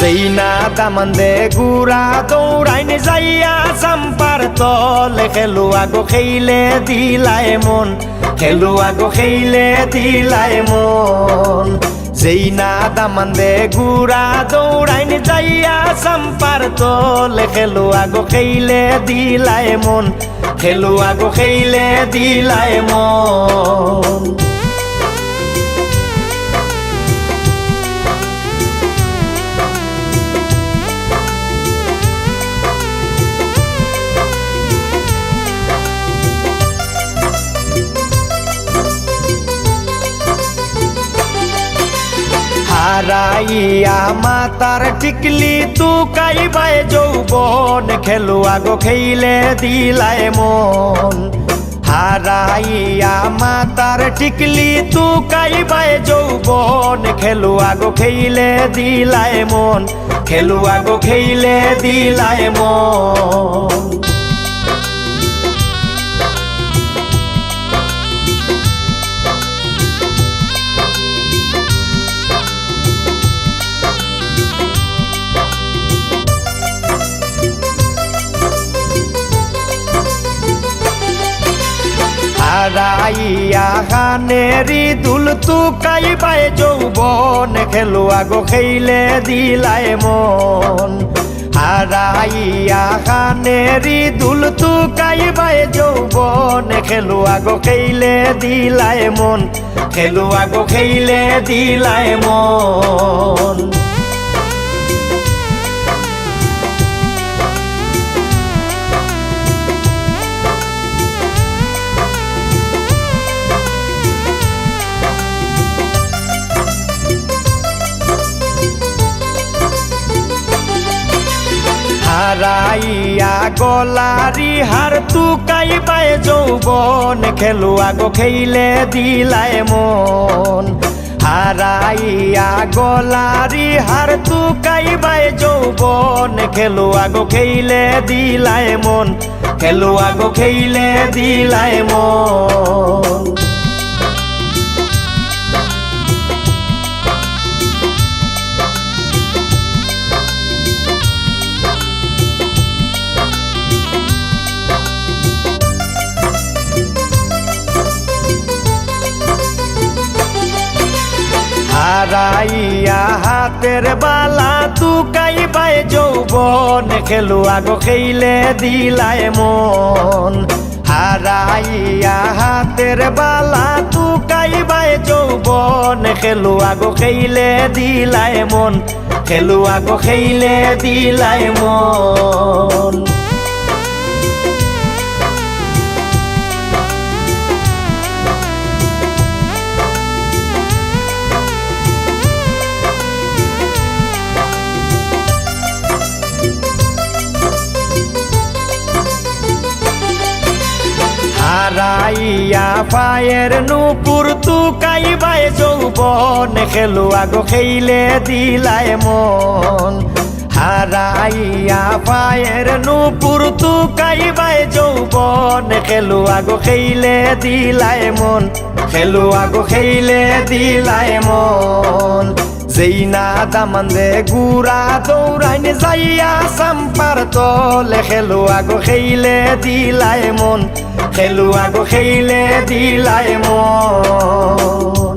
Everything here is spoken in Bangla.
যেই না দামান্দে গুড়া দৌড়াইন যাইয়া চাম্পার তলে খেলুয়া গো খেইলে দিলায় মন খেলুয়া গো খেইলে দিলায় মন। যেই না দামান্দে গুড়া দৌড়াইন যাইয়া চাম্পার তলে খেলুয়া গো খেইলে দিলায় মন খেলুয়া গো খেইলে দিলায় মন। হারাইয়া মাতার টিকলি তু কাইবাই যৌবন, খেলুয়া গো খেইলে দিলায় মন। হারাইয়া মাতার টিকলি তু কাইবাই যৌবন, খেলুয়া গো খেইলে দিলায় মন। খেলুয়া গো খেইলে দিলায় মন। খানেরি দুল তু কাইবাই যৌবন, খেলুয়া গো খেইলে দিলায় মন। হারাইয়া খানেরি দুল তু কাইবাই যৌবন, খেলুয়া গো খেইলে দিলায় মন। খেলুয়া গো খেইলে দিলায় মন। হারাইয়া গলারি হার তু কাইবাই যৌবন, খেলুয়া গো খেইলে দিলায় মন। হারাইয়া গলারি হার তু কাইবাই যৌবন, খেলুয়া গো খেইলে দিলায় মন। খেলুয়া গো খেইলে দিলায় মন। হারাইয়া হাতের বালা তু কাইবাই যৌবন, খেলুয়া গো খেইলে দিলায় মন। হারাইয়া, হাতের বালা তু কাইবাই যৌবন, খেলুয়া গো খেইলে দিলায় মন। খেলুয়া গো খেইলে দিলায় মন। হারাইয়া পায়ের নুপুর তু কাইবাই যৌবন, খেলুয়া গো দিলায় মন। হারাইয়া পায়ের নুপুর তু কাইবাই যৌবন, খেলুয়া গো দিলায় মন। খেলুয়া গো দিলায় মন। যেই না দামান্দে গুড়া দৌড়াইন যাইয়া সাম্পার তলে খেলো আগো খেইলে দিলায় মন, খেলো আগো খেইলে দিলায় মন।